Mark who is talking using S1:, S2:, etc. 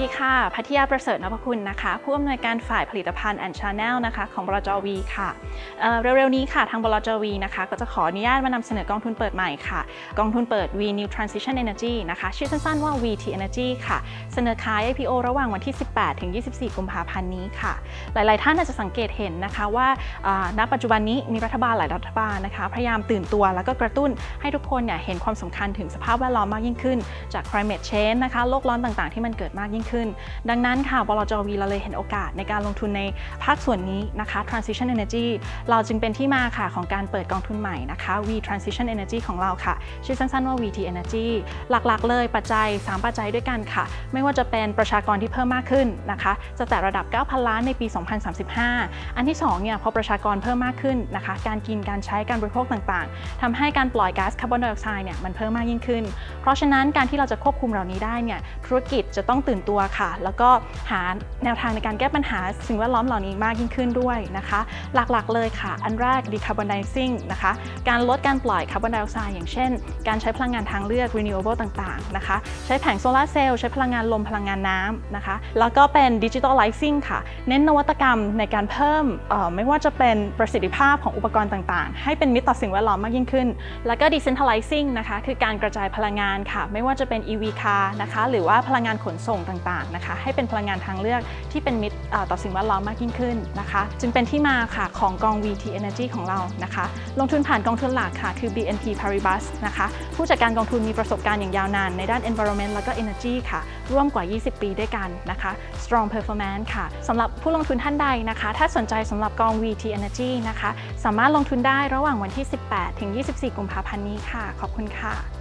S1: ดีค่ะ พัทยาประเสริฐนพคุณนะคะ ผู้อำนวยการฝ่ายผลิตภัณฑ์แอนชาแนลนะคะของบลจวีค่ะเเร็วๆนี้ค่ะ ทางบลจวีนะคะ ก็จะขออนุญาตมานำเสนอกองทุนเปิดใหม่ค่ะ กองทุนเปิด V New Transition Energy นะคะ ชื่อสั้นๆว่า VT Energy ค่ะ เสนอขาย IPO ระหว่างวันที่ 18 ถึง 24 กุมภาพันธ์นี้ค่ะ หลายๆ ท่านอาจจะสังเกตเห็นนะคะว่าอ่าณปัจจุบันนี้มีรัฐบาลหลายรัฐบาลนะคะ พยายามตื่นตัวแล้วก็กระตุ้นให้ทุกคนเนี่ยเห็นความสำคัญถึงสภาพแวดล้อมมากยิ่งขึ้น จาก climate change นะคะโลกร้อนต่างๆ ที่มันเกิดมากยิ่งขึ้น ดังนั้นค่ะบลจวีเราเลยเห็นโอกาสในการลงทุนในภาคส่วนนี้นะคะ transition energy เราจึงเป็นที่มาค่ะของการเปิดกองทุนใหม่นะคะ V transition energy ของเราค่ะ ชื่อสั้นๆว่า VT energy หลักๆ เลยปัจจัย 3 ปัจจัยด้วยกันค่ะ ไม่ว่าจะเป็นประชากรที่เพิ่มมากขึ้นนะคะ จะแตะระดับ 9,000 ล้านในปี 2035 อันที่2เนี่ยพอประชากรเพิ่มมากขึ้นนะคะ การกินการใช้การบริโภคต่างๆทำให้การปล่อยก๊าซคาร์บอนไดออกไซด์เนี่ยมันเพิ่มมากยิ่งขึ้น เพราะฉะนั้นการที่เราจะควบคุมเหล่านี้ได้เนี่ยธุรกิจจะต้องตื่นตัวค่ะ แล้วก็หาแนวทางในการแก้ปัญหาสิ่งแวดล้อมเหล่านี้มากยิ่งขึ้นด้วยนะคะ หลักๆเลยค่ะ อันแรก decarbonizing นะคะ การลดการปล่อยคาร์บอนไดออกไซด์อย่างเช่น การใช้พลังงานทางเลือก renewable ต่างๆนะคะ ใช้แผงโซลาร์เซลล์ใช้พลังงานลมพลังงานน้ำนะคะ แล้วก็เป็น digitalizing ค่ะ เน้นนวัตกรรมในการเพิ่มไม่ว่าจะเป็นประสิทธิภาพของอุปกรณ์ต่างๆ ให้เป็นมิตรต่อสิ่งแวดล้อมมากยิ่งขึ้น แล้วก็ decentralizing นะคะ คือการกระจายพลังงานค่ะ ไม่ว่าจะเป็น EV car นะคะ หรือว่าพลังงานขนส่งต่างๆนะคะให้เป็นพลังงานทางเลือกที่เป็นมิตรต่อสิ่งแวดล้อมมากยิ่งขึ้นนะคะ จึงเป็นที่มาค่ะของกอง VT Energy ของเรานะคะ ลงทุนผ่านกองทุนหลักค่ะคือ BNP Paribas นะคะผู้จัดการกองทุนมีประสบการณ์อย่างยาวนาน ในด้าน environment แล้วก็ energy ค่ะ ร่วมกว่า 20 ปีด้วยกันนะคะ strong performance ค่ะสำหรับผู้ลงทุนท่านใดนะคะ ถ้าสนใจสำหรับกอง VT Energy นะคะ สามารถลงทุนได้ระหว่างวันที่ 18 ถึง 24 กุมภาพันธ์นี้ค่ะ ขอบคุณค่ะ